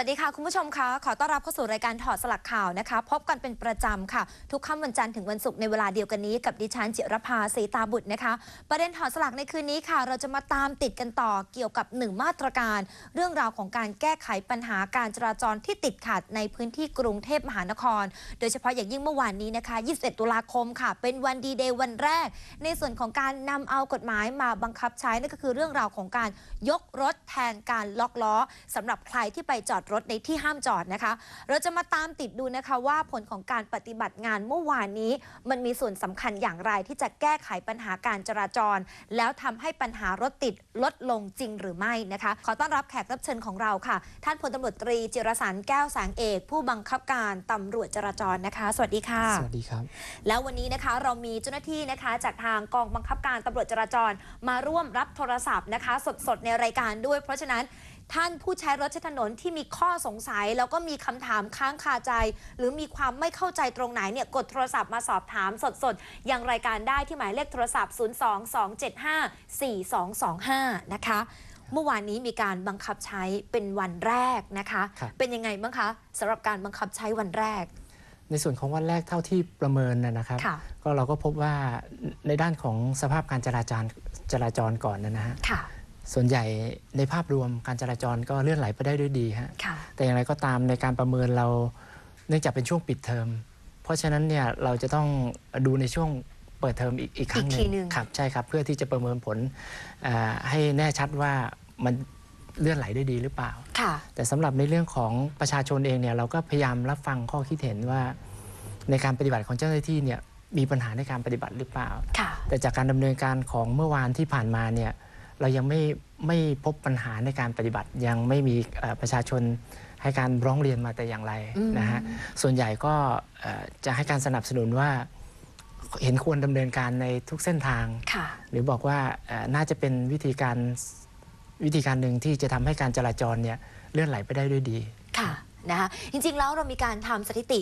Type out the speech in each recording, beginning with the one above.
สวัสดีค่ะ คุณผู้ชมคะขอต้อนรับเข้าสู่รายการถอดสลักข่าวนะคะ พบกันเป็นประจำค่ะ ทุกค่ำวันจันทร์ถึงวันศุกร์ในเวลาเดียวกันนี้กับดิฉันจิรภาสีตาบุตรนะคะ ประเด็นถอดสลักในคืนนี้ค่ะ เราจะมาตามติดกันต่อเกี่ยวกับหนึ่งมาตรการ เรื่องราวของการแก้ไขปัญหาการจราจรที่ติดขัดในพื้นที่กรุงเทพมหานคร โดยเฉพาะอย่างยิ่งเมื่อวานนี้นะคะ 21 ตุลาคมค่ะ เป็นวันดีเดย์วันแรก ในส่วนของการนำเอากฎหมายมาบังคับใช้นั่นก็คือเรื่องราวของการยกรถแทนการล็อกล้อสำหรับใครที่ไปจอดรถในที่ห้ามจอดนะคะ เราจะมาตามติดดูนะคะว่าผลของการปฏิบัติงานเมื่อวานนี้ มันมีส่วนสำคัญอย่างไรที่จะแก้ไขปัญหาการจราจร แล้วทำให้ปัญหารถติดลดลงจริงหรือไม่นะคะ ขอต้อนรับแขกรับเชิญของเราค่ะ ท่านพลตำรวจตรีจิรสันแก้วแสงเอก ผู้บังคับการตำรวจจราจรนะคะ สวัสดีค่ะ สวัสดีครับ แล้ววันนี้นะคะเรามีเจ้าหน้าที่นะคะ จากทางกองบังคับการตำรวจจราจรมาร่วมรับโทรศัพท์นะคะ สดๆในรายการด้วย เพราะฉะนั้น ท่านผู้ใช้รถใช้ถนนที่มีข้อสงสัย แล้วก็มีคำถามค้างคาใจ หรือมีความไม่เข้าใจตรงไหนเนี่ยกดโทรศัพท์มาสอบถามสดๆ อย่างรายการได้ที่หมายเลขโทรศัพท์ 022754225 นะคะ เมื่อวานนี้มีการบังคับใช้เป็นวันแรกนะคะ ครับ เป็นยังไงบ้างคะสำหรับการบังคับใช้วันแรก ในส่วนของวันแรกเท่าที่ประเมินนะนะครับ ค่ะ ก็เราก็พบว่าในด้านของสภาพการจราจรจราจรก่อนนะฮะ ค่ะ ส่วนใหญ่ในภาพรวมการจราจรก็เลื่อนไหลไปได้ด้วยดีฮะค่ะแต่อย่างไรก็ตามในการประเมินเราเนื่องจากเป็นช่วงปิดเทอม เพราะฉะนั้นเนี่ยเราจะต้องดูในช่วงเปิดเทอมอีกอีกครั้งหอีกทีนึ่งหนึ่งครับใช่ครับเพื่อที่จะประเมินผลอ่าให้แน่ชัดว่ามันเลื่อนไหลได้ดีหรือเปล่าค่ะแต่สำหรับในเรื่องของประชาชนเองเนี่ยเราก็พยายามรับฟังข้อคิดเห็นว่าในการปฏิบัติของเจ้าหน้าที่เนี่ยมีปัญหาในการปฏิบัติหรือเปล่าค่ะแต่จากการดำเนินการของเมื่อวานที่ผ่านมาเนี่ย เรายังไม่ไม่พบปัญหาในการปฏิบัติ ยังไม่มีเอ่อประชาชนให้การร้องเรียนมาแต่อย่างไรอืมนะฮะส่วนใหญ่ก็เอ่อจะให้การสนับสนุนว่าเห็นควรดำเนินการในทุกเส้นทางค่ะหรือบอกว่าเอ่อน่าจะเป็นวิธีการวิธีการหนึ่งที่จะทำให้การจราจรเนี่ยเลื่อนไหลไปได้ด้วยดี ค่ะนะคะจริงๆแล้วเรามีการทำสถิติ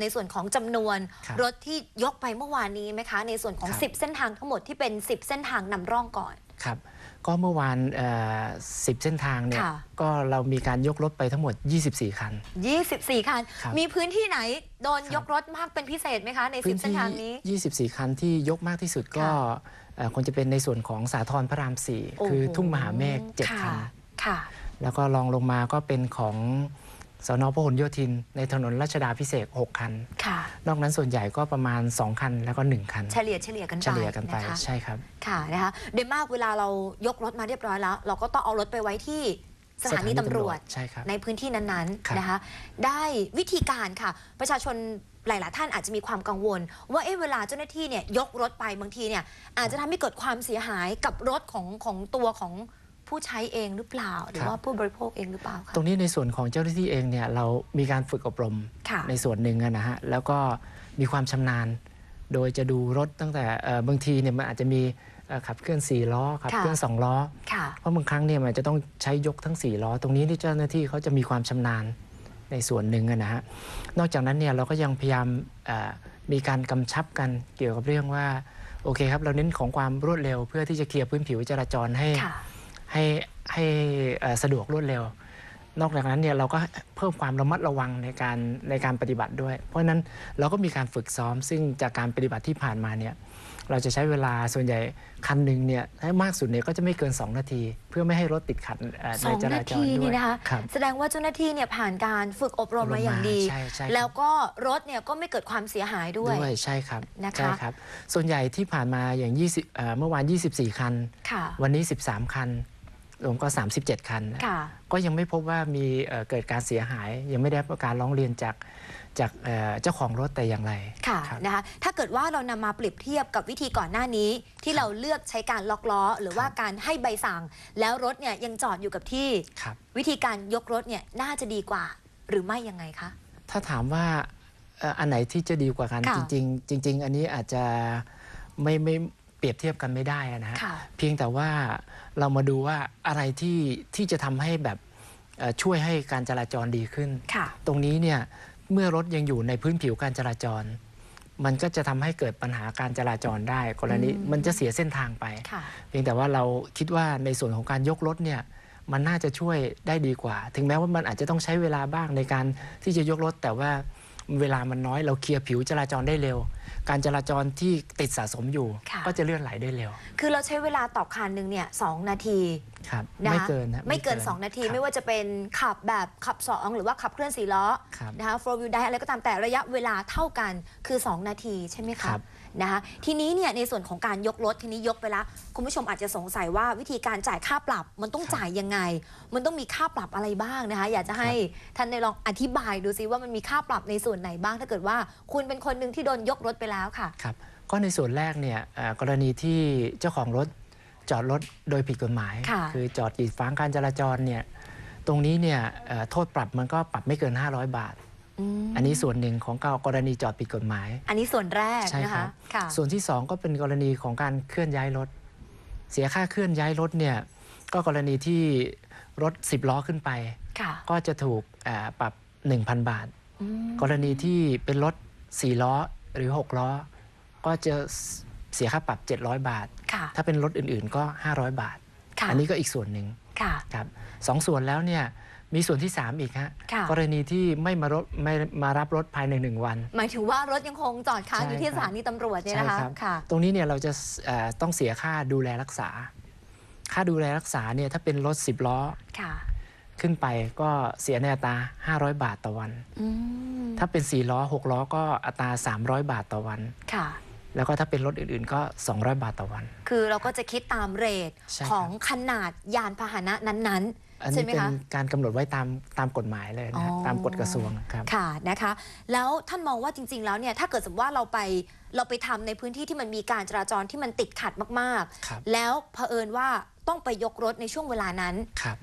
ในส่วนของจำนวนครับรถที่ยกไปเมื่อวานนี้ไหมคะ ในส่วนของครับ10 เส้นทางทั้งหมดที่เป็น 10 เส้นทางนำร่องก่อน ครับก็เมื่อวานสิบเส้นทางเนี่ยค่ะ ก็เรามีการยกรถไปทั้งหมด 24 คัน 24 คัน ครับมีพื้นที่ไหนโดนครับ ยกรถมากเป็นพิเศษไหมคะ ในพื้10เส้นทางนี้ที่24 คันที่ยกมากที่สุดก็ค่ะเอ่อคงจะเป็นในส่วนของสาทรพระราม 4 คือโโหทุ่งมหาเมฆเจ็ดค่ะคันค่ะ แล้วก็รองลงมาก็เป็นของ สนพหลโยธิน ในถนนรัชดาพิเศษก6คัน ค่ะ นอกนั้นส่วนใหญ่ก็ประมาณ 2 คันแล้วก็ 1 คัน เฉลี่ยเฉลี่ยกันไปเฉลี่ยกันไปนะคะใช่ครับ ค่ะนะคะโดยมากเวลาเรายกรถมาเรียบร้อยแล้ว เราก็ต้องเอารถไปไว้ที่สถานีตำรวจใช่ครับ ในพื้นที่นั้นครับ ๆนะคะ ได้วิธีการค่ะ ประชาชนหลาย ๆ ท่านอาจจะมีความกังวล ว่าเอ๊ะเวลาเจ้าหน้าที่เนี่ยยกรถไปบางทีเนี่ยอาจจะทำให้เกิดความเสียหายกับรถของของตัวของ ผู้ใช้เองหรือเปล่า หรือว่าผู้บริโภคเองหรือเปล่าคะ ตรงนี้ในส่วนของเจ้าหน้าที่เองเนี่ยเรามีการฝึกอบรมค่ะในส่วนหนึ่งอะนะฮะแล้วก็มีความชำนาญ โดยจะดูรถตั้งแต่เอ่อบางทีเนี่ยมันอาจจะมีเอ่อขับเคลื่อน4ล้อขับเคลื่อน2ล้อ ค่ะ เพราะบางครั้งเนี่ยมันจะต้องใช้ยกทั้ง 4 ล้อ ตรงนี้ที่เจ้าหน้าที่เขาจะมีความชำนาญในส่วนหนึ่งอะนะฮะ นอกจากนั้นเนี่ยเราก็ยังพยายามเอ่อมีการกำชับกันเกี่ยวกับเรื่องว่า โอเคครับ เราเน้นของความรวดเร็วเพื่อที่จะเคลียร์พื้นผิวจราจรให้ค่ะ ให้ให้เอ่อสะดวกรวดเร็ว นอกจากนั้นเนี่ยเราก็เพิ่มความระมัดระวังในการในการปฏิบัติด้วย เพราะฉะนั้นเราก็มีการฝึกซ้อม ซึ่งจากการปฏิบัติที่ผ่านมาเนี่ยเราจะใช้เวลาส่วนใหญ่คันหนึ่งเนี่ยให้มากสุดเนี่ยก็จะไม่เกิน 2 นาที เพื่อไม่ให้รถติดขัดเอ่อสในองจรานาจทีรด้นี่วยนะคะครับแสดงว่าเจ้าหน้าที่เนี่ยผ่านการฝึกอบรมมาอย่างดีใช่ใช่ครับแล้วก็รถเนี่ยก็ไม่เกิดความเสียหายด้วยด้วยใช่ครับนะคะใช่ครับ ส่วนใหญ่ที่ผ่านมาอย่าง20เอ่อเมื่อวาน 24 คันค่ะวันนี้ 13 คัน รวมก็ 37 คันค่ะก็ยังไม่พบว่ามีเอ่อเกิดการเสียหาย ยังไม่ได้รับการร้องเรียนจากจากเอ่อเจ้าของรถแต่อย่างไร ค่ะครับนะคะถ้าเกิดว่าเรานำมาเปรียบเทียบกับวิธีก่อนหน้านี้ ที่เราเลือกใช้การล็อกล้อ หรือว่าการให้ใบสั่ง แล้วรถเนี่ยยังจอดอยู่กับที่ครับวิธีการยกรถเนี่ยน่าจะดีกว่าหรือไม่ยังไงคะ ถ้าถามว่าเอ่ออันไหนที่จะดีกว่ากันค่ะจริง ๆ จริง ๆ อันนี้อาจจะไม่ไม่ เปรียบเทียบกันไม่ได้อะนะฮะค่ะเพียงแต่ว่าเรามาดูว่าอะไรที่ที่จะทำให้แบบเอ่อช่วยให้การจราจรดีขึ้นค่ะตรงนี้เนี่ยเมื่อรถยังอยู่ในพื้นผิวการจราจร มันก็จะทำให้เกิดปัญหาการจราจรได้ กรณีอืมมันจะเสียเส้นทางไปค่ะเพียงแต่ว่าเราคิดว่าในส่วนของการยกรถเนี่ยมันน่าจะช่วยได้ดีกว่า ถึงแม้ว่ามันอาจจะต้องใช้เวลาบ้างในการที่จะยกรถแต่ว่า เวลามันน้อยเราเคลียร์ผิวจราจรได้เร็ว การจราจรที่ติดสะสมอยู่ ค่ะ ก็จะเลื่อนไหลได้เร็ว คือเราใช้เวลาต่อคันหนึ่งเนี่ยสองนาทีครับ นะคะไม่เกินนะไม่เกิน 2 นาที ครับ ไม่ว่าจะเป็นขับแบบขับ2หรือว่าขับเคลื่อนสี่ล้อครับนะคะ four wheel drive อะไรก็ตามแต่ระยะเวลาเท่ากันคือ 2 นาทีใช่ไหมครัคะบ นะคะทีนี้เนี่ยในส่วนของการยกรถทีนี้ยกไปแล้วคุณผู้ชมอาจจะสงสัยว่าวิธีการจ่ายค่าปรับมันต้องจ่ายยังไง มันต้องมีค่าปรับอะไรบ้างนะคะ อยากจะให้ท่านได้ลองอธิบายดูซิว่ามันมีค่าปรับในส่วนไหนบ้าง ถ้าเกิดว่าคุณเป็นคนหนึ่งที่โดนยกรถไปแล้วค่ะครับก็ในส่วนแรกเนี่ยเอ่อกรณีที่เจ้าของรถจอดรถโดยผิดกฎหมายค่ะอจอดกีดขวางการจราจรเนี่ยตรงนี้เนี่ยเอ่อโทษปรับมันก็ปรับไม่เกิน 500 บาท อืมอันนี้ส่วนหนึ่งของกรณีจอดผิดกฎหมาย อันนี้ส่วนแรกใช่นะครัคะบค่ะส่วนที่2ก็เป็นกรณีของการเคลื่อนย้ายรถ เสียค่าเคลื่อนย้ายรถเนี่ยก็กรณีที่รถ 10 ล้อขึ้นไป ค่ะก็จะถูกเอ่อปรับ 1,000 บาท อืมกรณีที่เป็นรถ 4 ล้อหรือ 6 ล้อ ก็จะเสียค่าปรับ 700 บาท ค่ะถ้าเป็นรถอื่นๆก็ 500 บาท ค่ะอันนี้ก็อีกส่วนหนึ่งค่ะ ครับสองส่วนแล้วเนี่ย มีส่วนที่ 3 อีกฮะค่ะ กรณีที่ไม่มารถไม่มารับรถภายใน1วัน หมายถึงว่ารถยังคงจอดค้างใช่อยู่ที่ครับสถานีตำรวจเนี่ยนะคะใช่ครับ ค่ะ ตรงนี้เนี่ยเราจะเอ่อต้องเสียค่าดูแลรักษา ค่าดูแลรักษาเนี่ยถ้าเป็นรถ 10 ล้อค่ะขึ้นไปก็เสียในอัตรา 500 บาทต่อวัน อืมถ้าเป็น 4 ล้อ 6 ล้อก็อัตรา 300 บาทต่อวัน ค่ะ แล้วก็ถ้าเป็นรถอื่นๆก็ 200 บาทต่อวัน คือเราก็จะคิดตามเรทใช่ครับ ของขนาดยานพาหนะนั้น อันๆใช่นี้ไหมเป็นคะการกำหนดไว้ตามตามกฎหมายเลยนะฮะอ๋อตามกฎกระทรวงครับค่ะนะคะ แล้วท่านมองว่าจริง ๆ แล้วเนี่ยถ้าเกิดสมมติว่าเราไปเราไปทำในพื้นที่ที่มันมีการจราจรที่มันติดขัดมากครับๆแล้วเผอิญว่าต้องไปยกรถในช่วงเวลานั้นครับ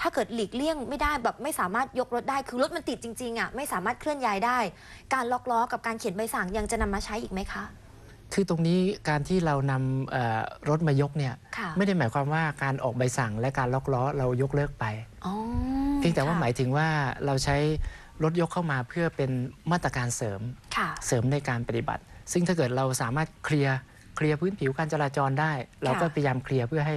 ถ้าเกิดหลีกเลี่ยงไม่ได้แบบไม่สามารถยกรถได้คือรถมันติดจริงๆอะไม่สามารถเคลื่อนย้ายได้ การล็อกล้อกับการเขียนใบสั่งยังจะนำมาใช้อีกไหมคะ คือตรงนี้การที่เรานำเอ่อรถมายกเนี่ยค่ะไม่ได้หมายความว่าการออกใบสั่งและการล็อกล้อเรายกเลิกไปอ๋อเพียงแต่ว่าค่ะหมายถึงว่าเราใช้รถยกเข้ามาเพื่อเป็นมาตรการเสริมค่ะเสริมในการปฏิบัติ ซึ่งถ้าเกิดเราสามารถเคลียร์เคลียร์พื้นผิวการจราจรได้ เราก็พยายามเคลียร์เพื่อให้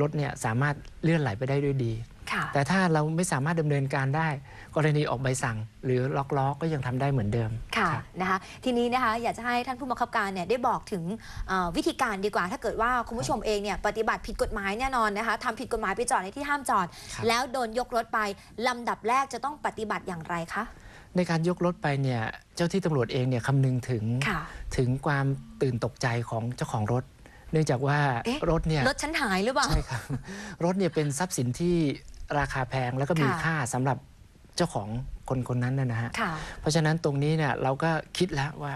รถเนี่ยสามารถเลื่อนไหลไปได้ด้วยดีค่ะ แต่ถ้าเราไม่สามารถดำเนินการได้ กรณีออกใบสั่ง หรือล็อกล้อก็ยังทำได้เหมือนเดิมค่ะรับนะคะทีนี้นะคะอยากจะให้ท่านผู้บังคับการเนี่ยได้บอกถึงเอ่อวิธีการดีกว่า ถ้าเกิดว่าคุณผู้ชมเองเนี่ยปฏิบัติผิดกฎหมายแน่นอนนะคะทำผิดกฎหมายไปจอดในที่ห้ามจอดครับแล้วโดนยกรถไปลำดับแรกจะต้องปฏิบัติอย่างไรคะในการยกรถไปเนี่ยเจ้าที่ตำรวจเองเนี่ยคำนึงถึงค่ะถึงความตื่นตกใจของเจ้าของรถ เนื่องจากว่าเอ๊ะรถเนี่ยรถฉันหายหรือเปล่าใช่ครับรถเนี่ยเป็นทรัพย์สินที่ ราคาแพงแล้วก็มีค่ะ ค่าสำหรับเจ้าของคนคนนั้นนะนะฮะ ค่ะ เพราะฉะนั้นตรงนี้เนี่ยเราก็คิดแล้วว่า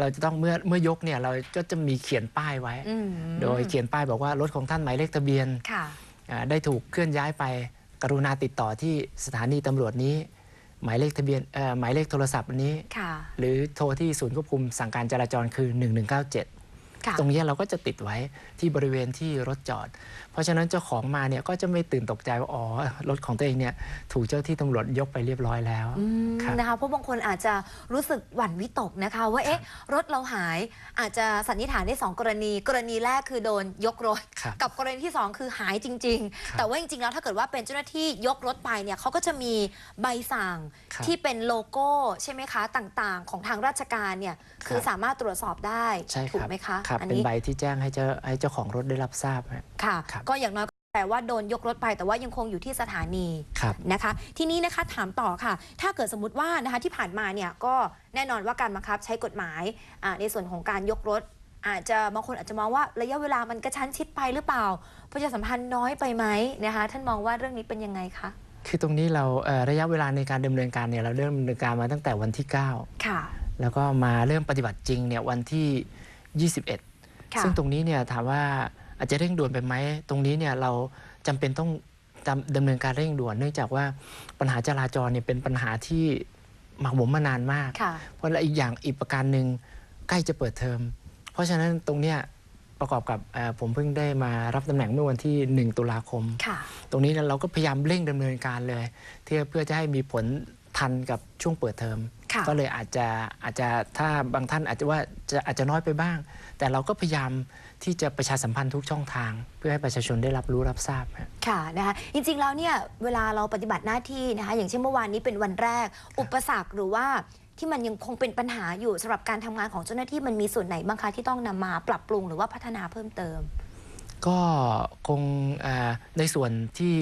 เราจะต้องเมื่อเมื่อยกเนี่ยเราก็จะมีเขียนป้ายไว้ อืมโดยเขียนป้ายบอกว่ารถของท่านหมายเลขทะเบียนค่ะ อ่าได้ถูกเคลื่อนย้ายไปกรุณาติดต่อที่สถานีตำรวจนี้ หมายเลขทะเบียนเอ่อหมายเลขโทรศัพท์อันนี้ ค่ะ หรือโทรที่ศูนย์ควบคุมสั่งการจราจรคือ 1197ค่ะ ตรงนี้เราก็จะติดไว้ที่บริเวณที่รถจอด เพราะฉะนั้นเจ้าของมาเนี่ยก็จะไม่ตื่นตกใจว่าอ๋อรถของตัวเองเนี่ยถูกเจ้าที่ตำรวจยกไปเรียบร้อยแล้วอืมครับนะคะเพราะบางคนอาจจะรู้สึกหวั่นวิตกนะคะ ว่าเอ๊ะรถเราหายอาจจะสันนิษฐานได้สองกรณี กรณีแรกคือโดนยกรถครับกับกรณีที่ 2 คือหายจริงครับๆแต่ว่าจริงๆแล้วถ้าเกิดว่าเป็นเจ้าหน้าที่ยกรถไปเนี่ยเขาก็จะมีใบสั่งครับที่เป็นโลโก้ใช่ไหมคะต่างๆ ของทางราชการเนี่ยคือครับสามารถตรวจสอบได้ใช่คถูกรับไหมคะครับอันเป็นนี้ใบที่แจ้งให้เจ้าให้เจ้าของรถได้รับทราบฮะ ค่ะ ครับ ก็อย่างน้อยก็แปลว่าโดนยกรถไปแต่ว่ายังคงอยู่ที่สถานีครับ นะคะ ทีนี้นะคะถามต่อค่ะ ถ้าเกิดสมมติว่านะคะที่ผ่านมาเนี่ยก็แน่นอนว่าการบังคับใช้กฎหมายอ่าในส่วนของการยกรถ อาจจะบางคนอาจจะมองว่าระยะเวลามันกระชั้นชิดไปหรือเปล่าประชาสัมพันธ์น้อยไปไหมนะคะท่านมองว่าเรื่องนี้เป็นยังไงคะคือตรงนี้เราเอ่อระยะเวลาในการดำเนินการเนี่ยเราเริ่มดำเนินการมาตั้งแต่วันที่ 9 ค่ะ แล้วก็มาเริ่มปฏิบัติจริงเนี่ยวันที่ 21ค่ะซึ่งตรงนี้เนี่ยถามว่าอาจจะเร่งด่วนไปไหมตรงนี้เนี่ยเราจำเป็นต้องดำดำเนินการเร่งด่วน เนื่องจากว่าปัญหาจราจรเนี่ยเป็นปัญหาที่หมักหมมมานานมากค่ะเพราะและอีกอย่างอีกประการหนึ่งใกล้จะเปิดเทอม เพราะฉะนั้นตรงเนี้ยประกอบกับเอ่อผมเพิ่งได้มารับตำแหน่งเมื่อวันที่ 1 ตุลาคมค่ะตรงนี้เนี่ยเราก็พยายามเร่งดำเนินการเลยเพื่อเพื่อจะให้มีผล ทันกับช่วงเปิดเทอมค่ะก็เลยอาจจะอาจจะถ้าบางท่านอาจจะว่าจะอาจจะน้อยไปบ้าง แต่เราก็พยายามที่จะประชาสัมพันธ์ทุกช่องทาง เพื่อให้ประชาชนได้รับรู้รับทราบฮะค่ะนะคะจริงๆแล้วเนี่ยเวลาเราปฏิบัติหน้าที่นะคะอย่างเช่นเมื่อวานนี้เป็นวันแรก อุปสรรคหรือว่าที่มันยังคงเป็นปัญหาอยู่สำหรับการทำงานของเจ้าหน้าที่มันมีส่วนไหนบ้างคะที่ต้องนำมาปรับปรุงหรือว่าพัฒนาเพิ่มเติม ก็คงเอ่อในส่วนที่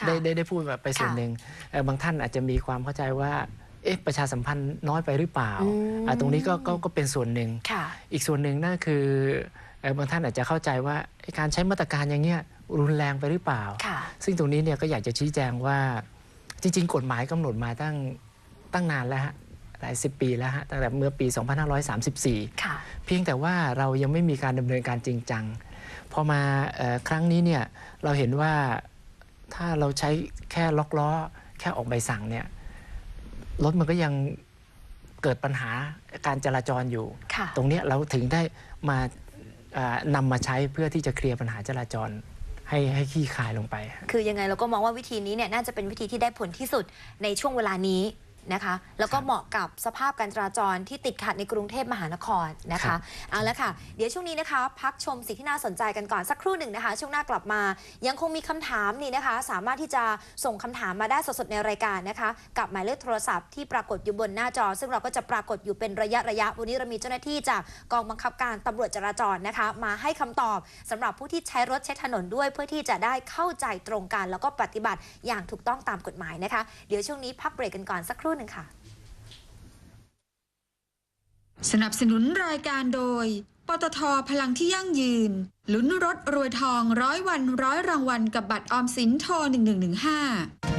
ค่ะได้ได้ได้พูดไปส่วนค่ะหนึ่งเอ่อบางท่านอาจจะมีความเข้าใจว่าเอ๊ะประชาสัมพันธ์น้อยไปหรือเปล่าอืม อ่าตรงนี้ก็ก็ก็เป็นส่วนหนึ่ง ค่ะ อีกส่วนหนึ่งนั่นคือเอ่อบางท่านอาจจะเข้าใจว่าไอ้การใช้มาตรการอย่างเงี้ยรุนแรงไปหรือเปล่า ค่ะ ซึ่งตรงนี้เนี่ยก็อยากจะชี้แจงว่าจริง ๆ กฎหมายกำหนดมาตั้งตั้งนานแล้วฮะหลายสิบปีแล้วฮะตั้งแต่เมื่อปี 2534 ค่ะ เพียงแต่ว่าเรายังไม่มีการดำเนินการจริงจัง พอมาเอ่อครั้งนี้เนี่ยเราเห็นว่า ถ้าเราใช้แค่ล็อกล้อ แค่ออกใบสั่งเนี่ยรถมันก็ยังเกิดปัญหาการจราจรอยู่ค่ะตรงเนี้ยเราถึงได้มาเอ่อนำมาใช้เพื่อที่จะเคลียร์ปัญหาจราจรให้ให้ขี้คายลงไป คือยังไงเราก็มองว่าวิธีนี้เนี่ยน่าจะเป็นวิธีที่ได้ผลที่สุดในช่วงเวลานี้ นะคะ แล้วก็ครับเหมาะกับสภาพการจราจรที่ติดขัดในกรุงเทพมหานครนะครัคะบเอาละค่ะ เดี๋ยวช่วงนี้นะคะ พักชมสิ่งที่น่าสนใจกันก่อนสักครู่หนึ่งนะคะ ช่วงหน้ากลับมา ยังคงมีคำถามนี่นะคะ สามารถที่จะส่งคำถามมาได้สดๆในรายการนะคะ กับหมายเลขโทรศัพท์ที่ปรากฏอยู่บนหน้าจอ ซึ่งเราก็จะปรากฏอยู่เป็นระยะระยะวันนี้เรามีเจ้าหน้าที่จากกองบังคับการตำรวจจราจรนะคะ มาให้คำตอบสำหรับผู้ที่ใช้รถใช้ถนนด้วย เพื่อที่จะได้เข้าใจตรงกันแล้วก็ปฏิบัติอย่างถูกต้องตามกฎหมายนะคะ เดี๋ยวช่วงนี้พักเบรกกันก่อนสักครู่หนึ่งค่ะ สนับสนุนรายการโดย ปตทพลังที่ยั่งยืน ลุ้นรถรวยทองร้อยวันร้อยรางวัลกับบัตรออมสินโทร1115